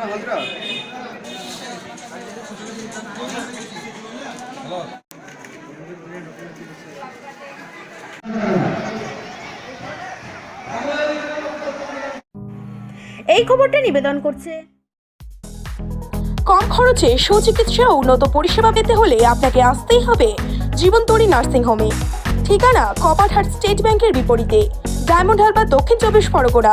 এই খবরটা নিবেদন করছে। কম খরচে সুচিকিৎসা উন্নত পরিষেবা পেতে হলে আপনাকে আসতেই হবে জীবনতরী নার্সিং হোমে। ঠিকানা কপাটহাট স্টেট ব্যাংকের বিপরীতে। ডায়মন্ড হারবার দক্ষিণ চব্বিশ পরগনা।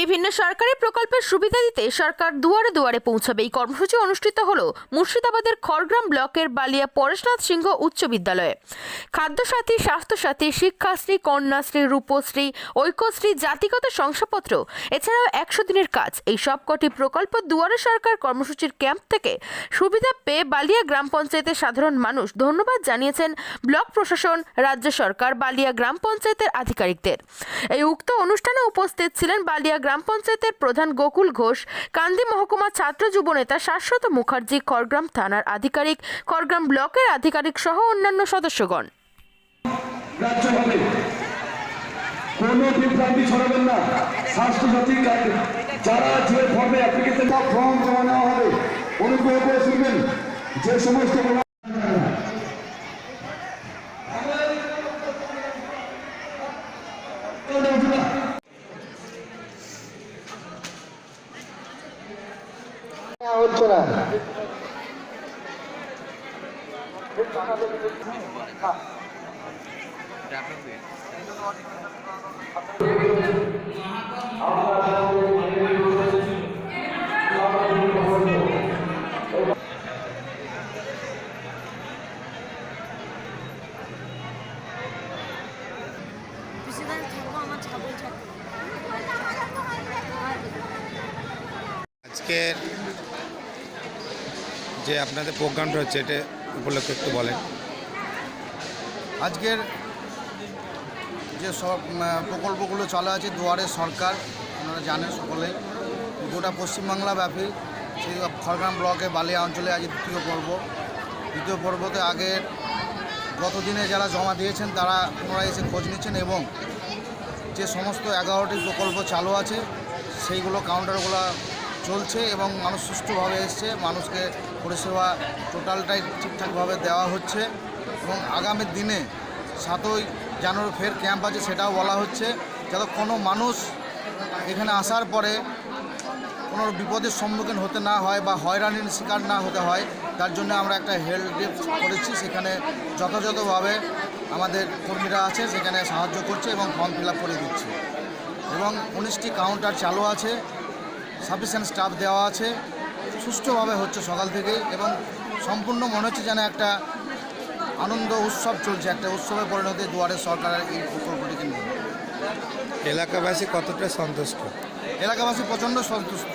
বিভিন্ন সরকারি প্রকল্পের সুবিধা দিতে সরকার দুয়ারে দুয়ারে পৌঁছাবে। এই কর্মসূচি অনুষ্ঠিত হল মুর্শিদাবাদের খড়গ্রাম ব্লকের বালিয়া পরেশনাথ সিংহ উচ্চ বিদ্যালয়ে। খাদ্যসাথী, স্বাস্থ্যসাথী, শিক্ষাশ্রী, কন্যাশ্রী, রূপশ্রী, ঐক্যশ্রী, জাতিগত শংসাপত্র, এছাড়াও একশো দিনের কাজ। এই সবকটি প্রকল্প দুয়ারে সরকার কর্মসূচির ক্যাম্প থেকে সুবিধা পেয়ে বালিয়া গ্রাম পঞ্চায়েতের সাধারণ মানুষ ধন্যবাদ জানিয়েছেন ব্লক প্রশাসন, রাজ্য সরকার, বালিয়া গ্রাম পঞ্চায়েতের আধিকারিকদের। এই উক্ত অনুষ্ঠানে উপস্থিত ছিলেন বালিয়া গ্রাম পঞ্চায়েতের প্রধান গোকুল ঘোষ, কান্দি মহকুমা ছাত্র যুব নেতা শাশ্বত মুখার্জি, খড়গ্রাম থানার আধিকারিক, খড়গ্রাম ব্লকের আধিকারিক সহ অন্যান্য সদস্যগণ। যে সমস্ত হচ্ছে না। বেশিরভাগ আজকের যে আপনাদের প্রোগ্রামটা হচ্ছে এটা উপলক্ষে একটু বলেন। আজকের যে সব প্রকল্পগুলো চালু আছে দুয়ারে সরকার, আপনারা জানেন সকলেই। গোটা পশ্চিমবাংলা ব্যাপী সেই খড়গ্রাম ব্লকে বালিয়া অঞ্চলে আজ দ্বিতীয় পর্ব। দ্বিতীয় পর্বতে আগের গত দিনে যারা জমা দিয়েছেন তারা পুনরায় এসে খোঁজ নিচ্ছেন এবং যে সমস্ত এগারোটি প্রকল্প চালু আছে, সেইগুলো কাউন্টারগুলো চলছে এবং মানুষ সুষ্ঠুভাবে এসছে, মানুষকে পরিষেবা টোটালটাই ঠিকঠাকভাবে দেওয়া হচ্ছে এবং আগামী দিনে সাতই জানুয়ারি ফের ক্যাম্প আছে সেটাও বলা হচ্ছে, যাতে কোনো মানুষ এখানে আসার পরে কোনো বিপদের সম্মুখীন হতে না হয় বা হয়রানির শিকার না হতে হয়, তার জন্য আমরা একটা হেল্প ডেস্ক করেছি, সেখানে যথাযথভাবে আমাদের কর্মীরা আছে, সেখানে সাহায্য করছে এবং ফর্ম ফিল করে দিচ্ছে। এবং উনিশটি কাউন্টার চালু আছে সাফিসিয়েন্ট স্টাফ দেওয়া আছে। সুষ্ঠুভাবে হচ্ছে সকাল থেকে এবং সম্পূর্ণ মনে হচ্ছে যেন একটা আনন্দ উৎসব চলছে একটা উৎসবে পরিণত দুয়ারে সরকারের এই প্রকল্পটিকে নিয়ে এলাকাবাসী কতটা সন্তুষ্ট? এলাকাবাসী প্রচণ্ড সন্তুষ্ট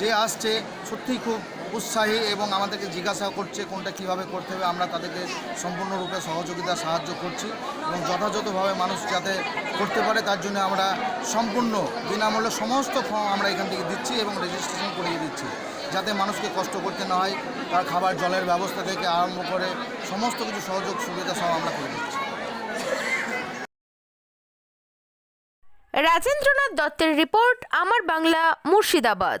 যে আসছে সত্যিই খুব উৎসাহী এবং আমাদেরকে জিজ্ঞাসা করছে কোনটা কীভাবে করতে হবে, আমরা তাদেরকে সম্পূর্ণরূপে সহযোগিতা, সাহায্য করছি এবং যথাযথভাবে মানুষ যাতে করতে পারে তার জন্য আমরা সম্পূর্ণ, বিনামূল্যে সমস্ত ফর্ম আমরা এখান থেকে দিচ্ছি এবং রেজিস্ট্রেশন করিয়ে দিচ্ছি। যাতে মানুষকে কষ্ট করতে না হয়, তার খাবার, জলের ব্যবস্থা থেকে আরম্ভ করে সমস্ত কিছু সহযোগ সুবিধা সব আমরা করে দিচ্ছি। রাজেন্দ্রনাথ দত্তের রিপোর্ট, আমার বাংলা মুর্শিদাবাদ।